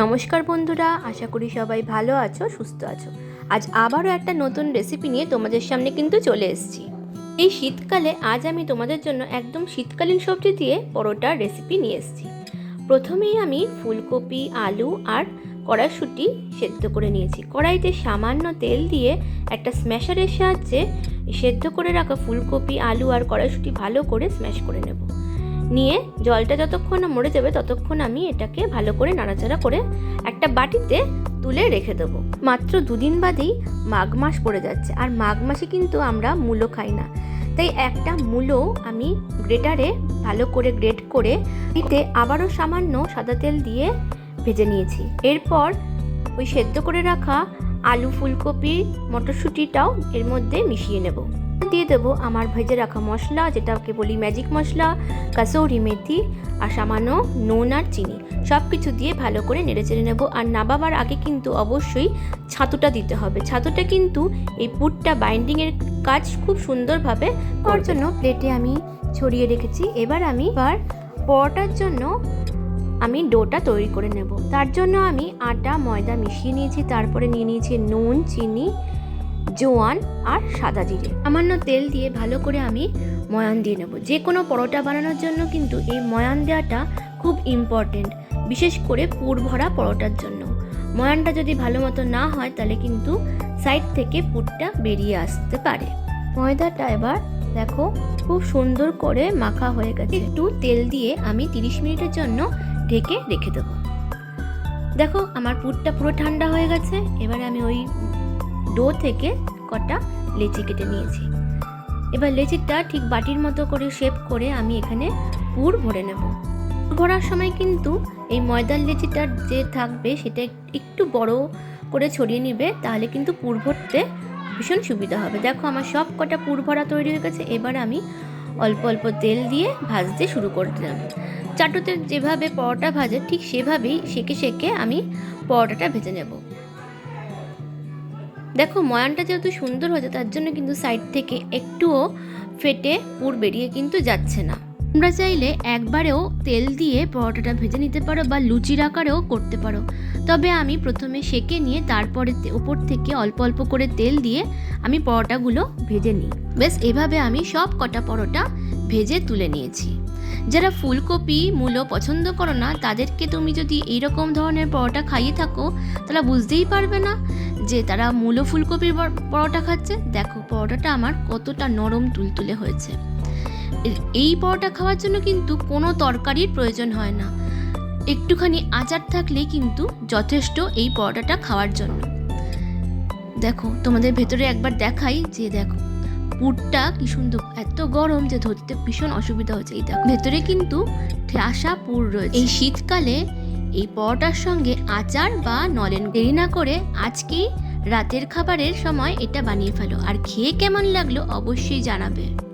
নমস্কার বন্ধুরা, আশা করি সবাই ভালো আছো, সুস্থ আছো। আজ আবারও একটা নতুন রেসিপি নিয়ে তোমাদের সামনে কিন্তু চলে এসেছি। এই শীতকালে আজ আমি তোমাদের জন্য একদম শীতকালীন সবজি দিয়ে পরোটার রেসিপি নিয়ে এসেছি। প্রথমেই আমি ফুলকপি, আলু আর কড়াইশুঁটি সেদ্ধ করে নিয়েছি। কড়াইতে সামান্য তেল দিয়ে একটা স্ম্যাশারের সাহায্যে সেদ্ধ করে রাখা ফুলকপি, আলু আর কড়াইশুঁটি ভালো করে স্ম্যাশ করে নেব। নিয়ে জলটা যতক্ষণ না মরে যাবে ততক্ষণ আমি এটাকে ভালো করে নাড়াচাড়া করে একটা বাটিতে তুলে রেখে দেবো। মাত্র দুদিন বাদেই মাঘ মাস পড়ে যাচ্ছে আর মাঘ মাসে কিন্তু আমরা মূলো খাই না। তাই একটা মূলো আমি গ্রেটারে ভালো করে গ্রেট করে এতে আবারও সামান্য সাদা তেল দিয়ে ভেজে নিয়েছি। এরপর ওই সেদ্ধ করে রাখা আলু ফুলকপি, মটরশুঁটিটাও এর মধ্যে মিশিয়ে নেব। দিয়ে দেবো আমার ভেজে রাখা মশলা, যেটাকে বলি ম্যাজিক মশলা, কাসৌরি মেথি আর সামান্য নুন আর চিনি। সব কিছু দিয়ে ভালো করে নেড়ে চেড়ে নেব। আর নাবাবার আগে কিন্তু অবশ্যই ছাতুটা দিতে হবে। ছাতুটা কিন্তু এই পুরটা বাইন্ডিংয়ের কাজ খুব সুন্দরভাবে করার জন্য প্লেটে আমি ছড়িয়ে রেখেছি। এবার আমি এবার পরোটার জন্য আমি ডোটা তৈরি করে নেব। তার জন্য আমি আটা, ময়দা মিশিয়ে নিয়েছি, তারপরে নিয়ে নিয়েছি নুন, চিনি, জোয়ান আর সাদা জিরে। সামান্য তেল দিয়ে ভালো করে আমি ময়ান দিয়ে নেব। যে কোনো পরোটা বানানোর জন্য কিন্তু এই ময়ান দেওয়াটা খুব ইম্পর্টেন্ট বিশেষ করে পুর ভরা পরোটার জন্য। ময়ানটা যদি ভালো মতো না হয়, তাহলে কিন্তু সাইড থেকে পুরটা বেরিয়ে আসতে পারে। ময়দাটা এবার দেখো, খুব সুন্দর করে মাখা হয়ে গেছে। একটু তেল দিয়ে আমি তিরিশ মিনিটের জন্য ঢেকে রেখে দেবো। দেখো, আমার পুরটা পুরো ঠান্ডা হয়ে গেছে। এবারে আমি ওই ডো থেকে কটা লেচি কেটে নিয়েছি। এবার লেচিটা ঠিক বাটির মতো করে শেপ করে আমি এখানে পুর ভরে নেব। ভরার সময় কিন্তু এই ময়দার লেচিটা যে থাকবে, সেটা একটু বড় করে ছড়িয়ে নিবে, তাহলে কিন্তু পুর ভরতে ভীষণ সুবিধা হবে। দেখো, আমার সব কটা পুর ভরা তৈরি হয়ে গেছে। এবার আমি অল্প অল্প তেল দিয়ে ভাজতে শুরু করে দিলাম। চাটুতে যেভাবে পরোটা ভাজে, ঠিক সেভাবেই শেখে শেখে আমি পরোটাটা ভেজে নেব। দেখো, ময়ানটা যেহেতু সুন্দর হয়েছে, তার জন্য কিন্তু সাইড থেকে একটুও ফেটে পুর বেরিয়ে কিন্তু যাচ্ছে না। তোমরা চাইলে একবারেও তেল দিয়ে পরোটাটা ভেজে নিতে পারো বা লুচির আকারেও করতে পারো। তবে আমি প্রথমে সেকে নিয়ে তারপরে ওপর থেকে অল্প অল্প করে তেল দিয়ে আমি পরোটাগুলো ভেজে নিই। বেশ এভাবে আমি সব কটা পরোটা ভেজে তুলে নিয়েছি। যারা ফুলকপি, মূলো পছন্দ করো না, তাদেরকে তুমি যদি এইরকম ধরনের পরোটা খাইয়ে থাকো তাহলে বুঝতেই পারবে না যে তারা মূলো ফুলকপির পরোটা খাচ্ছে। দেখো, পরোটাটা আমার কতটা নরম তুলতুলে হয়েছে। এই পরোটা খাওয়ার জন্য কিন্তু কোনো তরকারির প্রয়োজন হয় না। একটুখানি আচার থাকলেই কিন্তু যথেষ্ট এই পরোটাটা খাওয়ার জন্য। দেখো, তোমাদের ভেতরে একবার দেখাই যে দেখো, পুরটা কি সুন্দর, এত গরম যে ধরতে ভীষণ অসুবিধা হচ্ছে। এই দেখো, ভেতরে কিন্তু ঠাসা পুর রয়েছে। এই শীতকালে এই পরোটার সঙ্গে আচার বা নলেন দেরি না করে আজকেই রাতের খাবারের সময় এটা বানিয়ে ফেলো। আর খেয়ে কেমন লাগল অবশ্যই জানাবে।